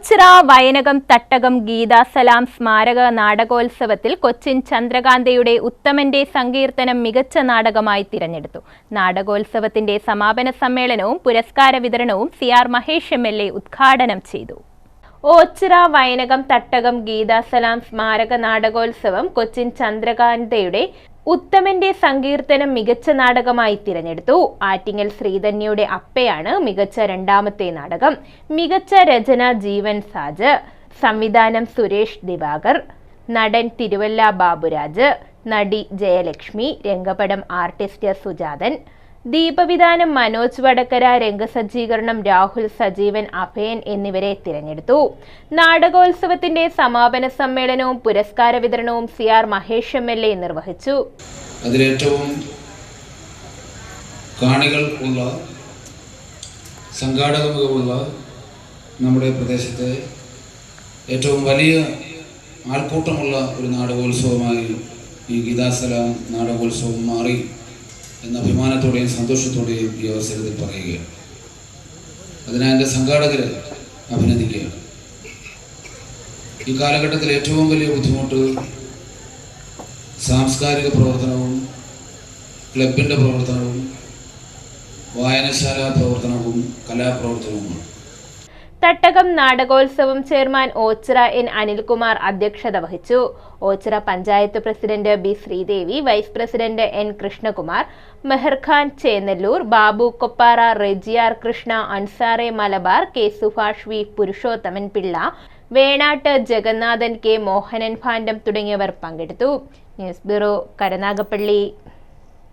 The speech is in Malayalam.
ഓച്ചിറ വയനകം തട്ടകം ഗീതാസലാം സ്മാരക നാടകോത്സവത്തിൽ കൊച്ചിൻ ചന്ദ്രകാന്തയുടെ ഉത്തമന്റെ സങ്കീർത്തനം മികച്ച നാടകമായി തിരഞ്ഞെടുത്തു. നാടകോത്സവത്തിന്റെ സമാപന സമ്മേളനവും പുരസ്കാര വിതരണവും C R Mahesh M L A ഉദ്ഘാടനം ചെയ്തു. ഓച്ചിറ വയനകം തട്ടകം ഗീതാസലാം സ്മാരക നാടകോത്സവം കൊച്ചിൻ ചന്ദ്രകാന്തയുടെ ഉത്തമന്റെ സങ്കീർത്തനം മികച്ച നാടകമായി തിരഞ്ഞെടുത്തു. ആറ്റിങ്ങൽ ശ്രീധന്യയുടെ അപ്പയാണ് മികച്ച രണ്ടാമത്തെ നാടകം. മികച്ച രചന ജീവൻ സാജ്. സംവിധാനം സുരേഷ് ദിവാകർ. നടൻ തിരുവല്ല ബാബുരാജ്. നടി ജയലക്ഷ്മി. രംഗപടം ആർട്ടിസ്റ്റ് സുജാതൻ. ദീപവിധാനം മനോജ് വടക്കര രംഗസജ്ജീകരണം രാഹുൽ സജീവൻ അഭയൻ എന്നിവരെ തിരഞ്ഞെടുത്തു. നാടകോത്സവത്തിന്റെ സമാപന സമ്മേളനവും പുരസ്കാര വിതരണവും C R Mahesh M L A നിർവഹിച്ചു. നമ്മുടെ പ്രദേശത്തെ ഏറ്റവും വലിയ ആൾക്കൂട്ടമുള്ള ഒരു നാടകോത്സവമായി ഈ ഗീതാസലാം നാടകോത്സവം മാറി. എന്ന അഭിമാനത്തോടെയും സന്തോഷത്തോടെയും ഈ അവസരത്തിൽ പറയുകയാണ്. അതിനാ എന്റെ സംഘാടകരെ അഭിനന്ദിക്കുകയാണ്. ഈ കാലഘട്ടത്തിൽ ഏറ്റവും വലിയ ബുദ്ധിമുട്ട് സാംസ്കാരിക പ്രവർത്തനവും ക്ലബിന്റെ പ്രവർത്തനവും വായനശാല പ്രവർത്തനവും കലാപ്രവർത്തനവുമാണ് തട്ടകം നാടകോത്സവം ചെയർമാൻ ഓച്ചിറ എൻ അനിൽകുമാർ അധ്യക്ഷത വഹിച്ചു. Ochira panchayat president B Sreedevi vice president N Krishnakumar Meharkhan Chennallur Babu Koppara Rejiyar Krishna അൻസാറെ Malabar K Subhash V Purushothaman Pillai Venattu Jagannathan K Mohanan ഭാണ്ഡം തുടങ്ങിയവർ പങ്കെടുത്തു. News bureau Karunagappally.